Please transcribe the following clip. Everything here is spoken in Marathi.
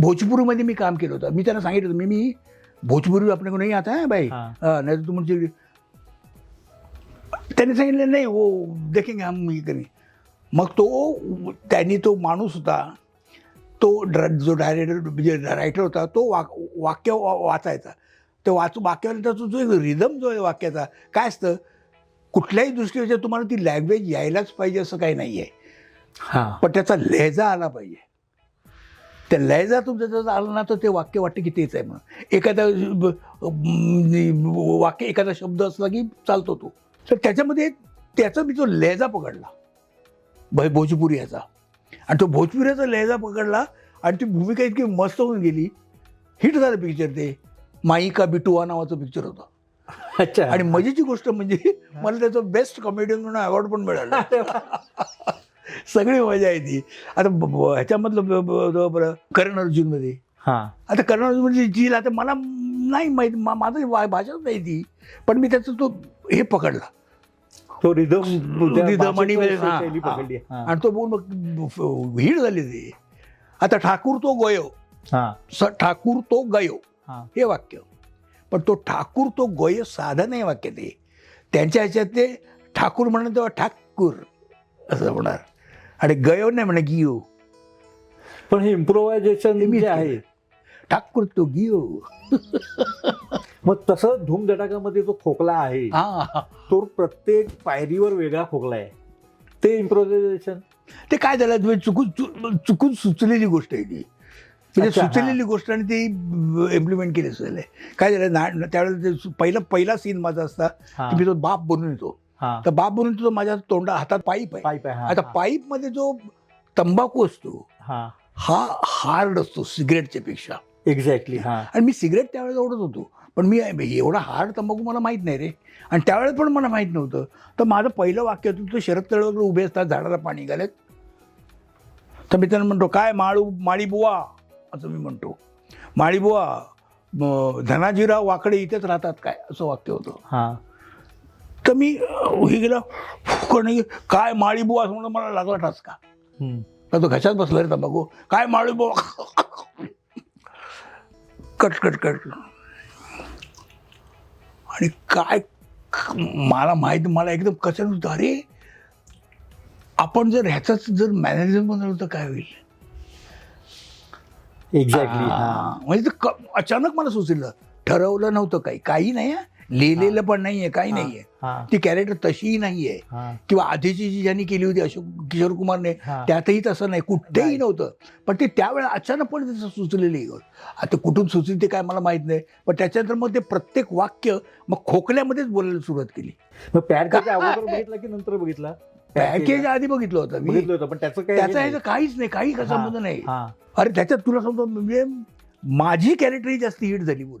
भोजपुरीमध्ये मी काम केलं होतं. मी त्यांना सांगितलं होतं मी मी भोजपुरी आपल्या को नाही आता है भाई हा. हाँ, नहीं तो तुम मुझे त्यांनी सांगितलं नाही वो देखेंगे हम हे करेंगे मग तो त्यांनी तो माणूस होता तो ड्र जो डायरेक्टर म्हणजे रायटर होता तो वाक वाक्य वाचायचा. ते वाचू वाक्यानंतर तो जो एक रिदम जो आहे वाक्याचा काय असतं? कुठल्याही दृष्टीच्या तुम्हाला ती लँग्वेज यायलाच पाहिजे असं काही नाही आहे हा. पण त्याचा लहजा आला पाहिजे. त्या लहजा तुमचा जर आला ना तर ते वाक्य वाटतं की तेच आहे म्हणून. एखादा वाक्य एखादा शब्द असला की चालतो तो. तर त्याच्यामध्ये त्याचा मी तो लहजा पकडला भय भोजपुरी याचा आणि तो भोजपुरीचा लहजा पकडला आणि ती भूमिका इतकी मस्त होऊन गेली. हिट झालं पिक्चर ते. माई का बिटुआ नावाचं पिक्चर होतं. अच्छा. आणि मजेची गोष्ट म्हणजे मला त्याचं बेस्ट कॉमेडियन म्हणून अवॉर्ड पण मिळाला. सगळी मजा आहे ती. आता ह्याच्यामधलं करण अर्जुनमध्ये. हा. आता करण अर्जुन म्हणजे जी आता मला नाही माहीत माझं भाषाच नाही ती. पण मी त्याचं तो हे पकडला. तो रिदम रिदम आणि. आणि तो बोल मग हिट झाली ते. आता ठाकूर तो गयो. हा. स ठाकूर तो गयो. हा. हे वाक्य. पण तो ठाकूर तो गय साधं नाही वाक्य ते. त्यांच्या ह्याच्यात ते ठाकूर म्हणणं तेव्हा ठाकूर असं म्हणणार आणि गयो नाही म्हणा गियो. पण हे इम्प्रोव्हायझेशन मीच जे. आहे. ठाकूर तो गियो. मग तसं धूमधडाकामध्ये जो खोकला आहे हा. तो प्रत्येक पायरीवर वेगळा खोकला आहे. ते इम्प्रोव्हायझेशन ते काय झालं तुम्ही चुकून चु- चुकून सुचलेली गोष्ट आहे ती. म्हणजे अच्छा, हा. सुचलेली गोष्ट आणि ती इम्प्लिमेंट केली असेल. काय झालं ना त्यावेळेला ते सु- पहिला पहिला सीन माझा असता हा. की मी तो बाप बनून येतो. तर बाप बनून येतो माझ्या तोंडा हातात पाईप आहे. पाईप आहे आता. पाईपमध्ये जो तंबाखू असतो हा. हार्ड असतो सिगरेटच्या पेक्षा. एक्झॅक्टली आणि मी सिगरेट त्यावेळेला ओढत होतो. पण मी एवढा हार्ड तंबाखू मला माहीत नाही रे. आणि त्यावेळेस पण मला माहीत नव्हतं. तर माझं पहिलं वाक्य होतं ते शरद तळवकर उभे असतात झाडाला पाणी घालत. तर मी त्यांना म्हणतो काय माळू माळी बुवा असं मी म्हणतो. माळी बुवा धनाजीराव वाकडे इथेच राहतात काय? असं वाक्य होतं. हा. तर मी हे गेलं कोणी काय माळी बुवा असं म्हणून मला लागला हम्म. का तो घशात बसला रे तंबाखू. काय माळी बुवा कट कट कट. आणि काय मला माहीत मला एकदम कसं होतं अरे आपण जर ह्याचाच जर मॅनेजर बनवलं तर काय होईल? एक्झॅक्टली म्हणजे अचानक मला सुचलं. ठरवलं नव्हतं काही. काही नाही. लिहिलेलं पण नाहीये काही नाहीये. ती कॅरेक्टर तशीही नाहीये. हा. किंवा आधीची जी ज्यांनी केली होती अशोक किशोर कुमारने. त्यातही तसं नाही कुठेही. नव्हतं. पण ते त्यावेळेला अचानकपणे त्याचं सुचलेली आता कुठून सुचली ते काय मला माहीत नाही. पण त्याच्यानंतर मग ते प्रत्येक वाक्य मग खोकल्यामध्येच बोलायला सुरुवात केली. मग अगोदर बघितला की नंतर बघितला? पॅकेज आधी बघितलं होतं मी. बघितलं होतं पण त्याचं त्याचा ह्याचं काहीच नाही काही संबंध नाही. अरे त्याच्यात तुला समजा म्हणजे माझी कॅरेक्टरही जास्त हिट झाली बोल.